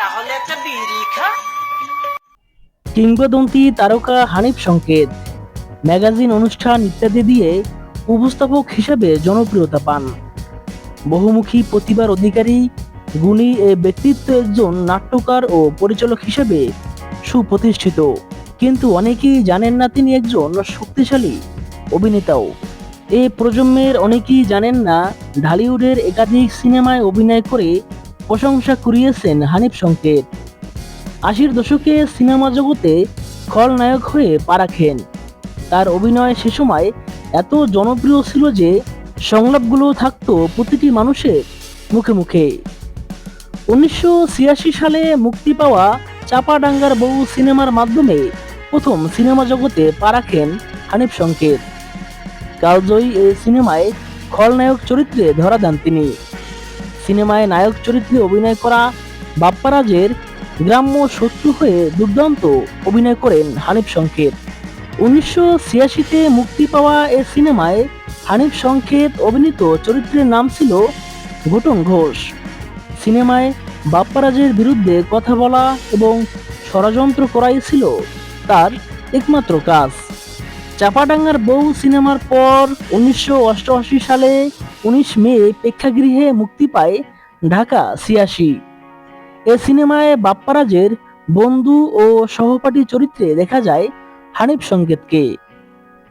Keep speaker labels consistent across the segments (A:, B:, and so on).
A: তাহলে একটা বিড়ি খা।
B: কিংবদন্তি তারকা হানিফ সংকেত, ম্যাগাজিন অনুষ্ঠান ইত্যাদি দিয়ে উপস্থাপক হিসেবে জনপ্রিয়তা পান। বহুমুখী প্রতিভার অধিকারী, গুণী এ ব্যক্তিত্ব একজন নাট্যকার ও পরিচালক হিসেবে সুপ্রতিষ্ঠিত। কিন্তু অনেকেই জানেন না তিনি একজন শক্তিশালী অভিনেতাও। এ প্রজন্মের অনেকেই জানেন না ঢালিউডের একাধিক সিনেমায় অভিনয় করে প্রশংসা কুড়িয়েছেন হানিফ সংকেত আশির দশকে সিনেমা জগতে খলনায়ক হয়ে পা রাখেন তার অভিনয় সে সময় এত জনপ্রিয় ছিল যে সংলাপগুলো থাকতো প্রতিটি মানুষের মুখে মুখে। উনিশশো ছিয়াশি সালে মুক্তি পাওয়া চাপাডাঙ্গার বউ সিনেমার মাধ্যমে প্রথম সিনেমা জগতে পা রাখেন হানিফ সংকেত কালজয়ী এই সিনেমায় খলনায়ক চরিত্রে ধরা দেন তিনি। সিনেমায় নায়ক চরিত্রে অভিনয় করা বাপ্পারাজের গ্রাম্য শত্রু হয়ে দুর্দান্ত অভিনয় করেন হানিফ সংকেত উনিশশো ছিয়াশিতে মুক্তি পাওয়া এ সিনেমায় হানিফ সংকেত অভিনীত চরিত্রের নাম ছিল ঘটন ঘোষ। সিনেমায় বাপ্পারাজের বিরুদ্ধে কথা বলা এবং ষড়যন্ত্র করাই ছিল তার একমাত্র কাজ। চাপাডাঙ্গার বউ সিনেমার পর উনিশশো অষ্টআশি সালে উনিশ মে প্রেক্ষাগৃহে মুক্তি পায় ঢাকা ছিয়াশি এ সিনেমায় বাপ্পারাজের বন্ধু ও সহপাঠী চরিত্রে দেখা যায় হানিফ সংকেতকে।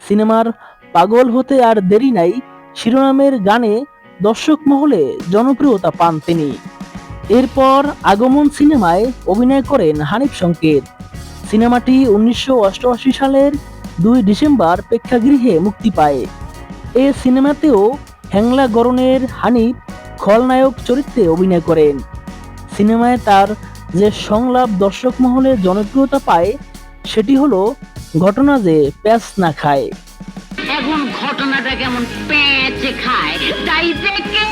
B: সিনেমার পাগল হতে আর দেরি নাই, শিরোনামের গানে দর্শক মহলে জনপ্রিয়তা পান তিনি। এরপর আগমন সিনেমায় অভিনয় করেন হানিফ সংকেত। সিনেমাটি উনিশশো অষ্টআশি সালের দুই ডিসেম্বর প্রেক্ষাগৃহে মুক্তি পায়। এ সিনেমাতেও হ্যাংলা গরনের হানিফ খলনায়ক চরিত্রে অভিনয় করেন। সিনেমায় তার যে সংলাপ দর্শক মহলে জনপ্রিয়তা পায়, সেটি হলো ঘটনা যে প্যাচ না খায়।
C: এখন ঘটনাটা কেমন প্যাঁচে খায়, তাই দেখে